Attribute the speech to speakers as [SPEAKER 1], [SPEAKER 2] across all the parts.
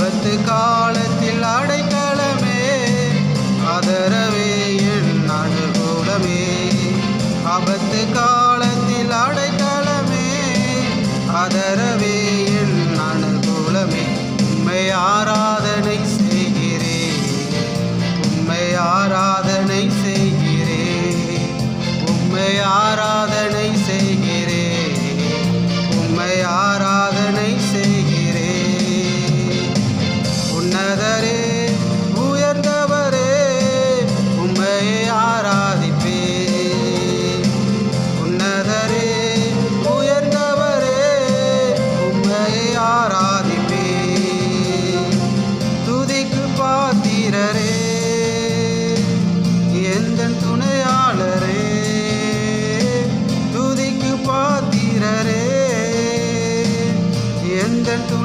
[SPEAKER 1] ஆபத்து காலத்தில் அடைக்கலமே. ஆதரவே என் அனுகூலமே. ஆபத்து காலத்தில் அடைக்கலமே. ஆதரவே என் அனுகூலமே. உண்மை ஆராதனை செய்கிறே. உண்மை ஆராதனை செய்கிறே. உண்மை ஆராதனை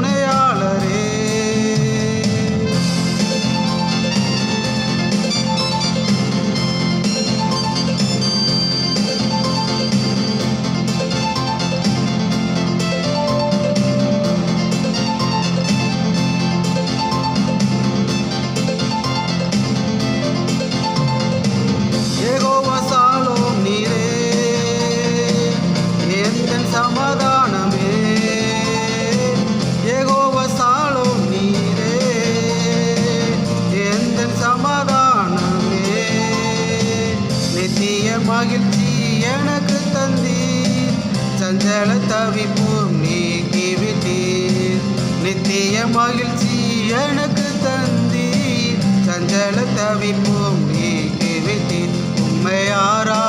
[SPEAKER 1] துணையாளரே மகிழ்ச்சி எனக்கு தந்தீர். சஞ்சல தவிப்போம் நீக்கி விட்டீர் நித்திய மகிழ்ச்சி எனக்கு தந்தீர். சஞ்சல தவிப்போம் நீக்கி விட்டீர் உண்மையாரா